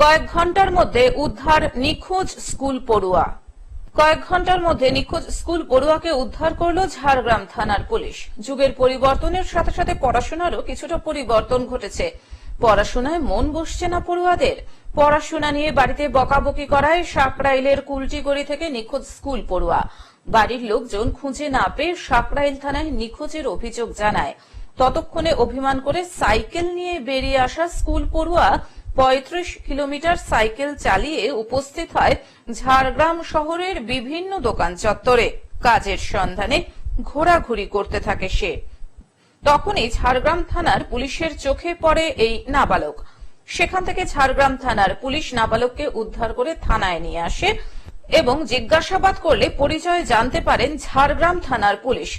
কয়েক ঘণ্টার মধ্যে উদ্ধার নিখোঁজ স্কুল পড়ুয়া। কয়েক ঘণ্টার মধ্যে নিখোঁজ স্কুল পড়ুয়াকে উদ্ধার করল ঝাড়গ্রাম থানার পুলিশ। যুগের পরিবর্তনের সাথে সাথে পড়াশোনারও কিছুটা পরিবর্তন ঘটেছে। পড়াশোনায় মন বসছে না পড়ুয়াদের। পড়াশোনা নিয়ে বাড়িতে বকাবকি করায় সাকরাইলের কুলটিগড়ি থেকে নিখোঁজ স্কুল পড়ুয়া। বাড়ির লোকজন খুঁজে না পেয়ে সাকরাইল থানায় নিখোঁজের অভিযোগ জানায়। ততক্ষণে অভিমান করে সাইকেল নিয়ে বেরিয়ে আসা স্কুল পড়ুয়া পঁয়ত্রিশ কিলোমিটার সাইকেল চালিয়ে উপস্থিত হয় ঝাড়গ্রাম শহরের বিভিন্ন দোকান চত্বরে। কাজের সন্ধানে ঘোরাঘুরি করতে থাকে সে। তখনই ঝাড়গ্রাম থানার পুলিশের চোখে পড়ে এই নাবালক। সেখান থেকে ঝাড়গ্রাম থানার পুলিশ নাবালককে উদ্ধার করে থানায় নিয়ে আসে এবং জিজ্ঞাসাবাদ করলে পরিচয় জানতে পারেন ঝাড়গ্রাম থানার পুলিশ।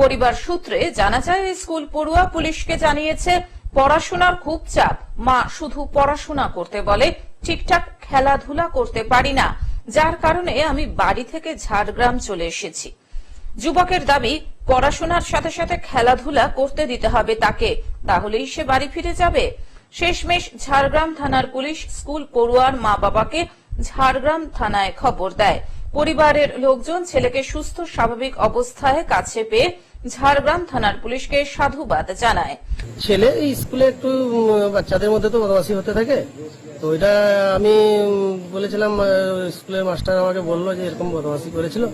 পরিবার সূত্রে জানা যায়, স্কুল পড়ুয়া পুলিশকে জানিয়েছে পড়াশোনার খুব চাপ। মা শুধু পড়াশোনা করতে বলে, ঠিকঠাক খেলাধুলা করতে পারি না। যার কারণে আমি বাড়ি থেকে ঝাড়গ্রাম চলে এসেছি। যুবকের দাবি, পড়াশোনার সাথে সাথে খেলাধুলা করতে দিতে হবে তাকে, তাহলেই সে বাড়ি ফিরে যাবে। শেষমেশ ঝাড়গ্রাম থানার পুলিশ স্কুল পড়ুয়ার মা বাবাকে ঝাড়গ্রাম থানায় খবর দেয়। পরিবারের লোকজন ছেলেকে সুস্থ, স্বাভাবিক অবস্থায় কাছে পেয়ে ঝাড়গ্রাম থানার পুলিশকে সাধুবাদ জানায়। ছেলে স্কুলে একটু বাচ্চাদের মধ্যে তো বদমাসি হতে থাকে। তো এটা আমি বলেছিলাম স্কুলের মাস্টার আমাকে বলল যে এরকম বদমাসি করেছিল।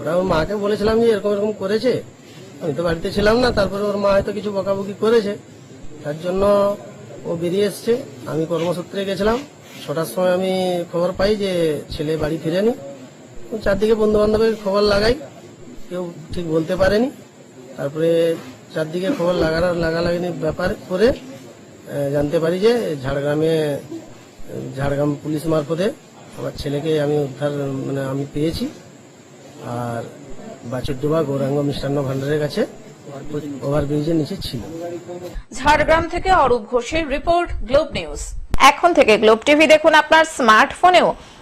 ওরা ওর মাকে বলেছিলাম যে এরকম এরকম করেছে। আমি তো বাড়িতে ছিলাম না, তারপরে ওর মা হয়তো কিছু বকাবকি করেছে। তার জন্য ও বেরিয়ে এসছে। আমি কর্মসূত্রে গেছিলাম। ছটার সময় আমি খবর পাই যে ছেলে বাড়ি ফিরেনি। চারদিকে বন্ধু বান্ধবের খবর লাগাই। কেউ ঠিক বলতে পারেনি। তারপরে চারদিকে খবর লাগানোর লাগালাগিনি ব্যাপার করে জানতে পারি যে ঝাড়গ্রামে ঝাড়গ্রাম পুলিশ মারফতে আমার ছেলেকে আমি উদ্ধার মানে আমি পেয়েছি। আর বাচুরডোবা গৌরাঙ্গ মিষ্টান্ন ভান্ডারের কাছে ওভারব্রিজের নিচে ছিল। ঝাড়গ্রাম থেকে অরূপ ঘোষের রিপোর্ট গ্লোব নিউজ। এখন থেকে গ্লোব টিভি দেখুন আপনার স্মার্টফোনেও।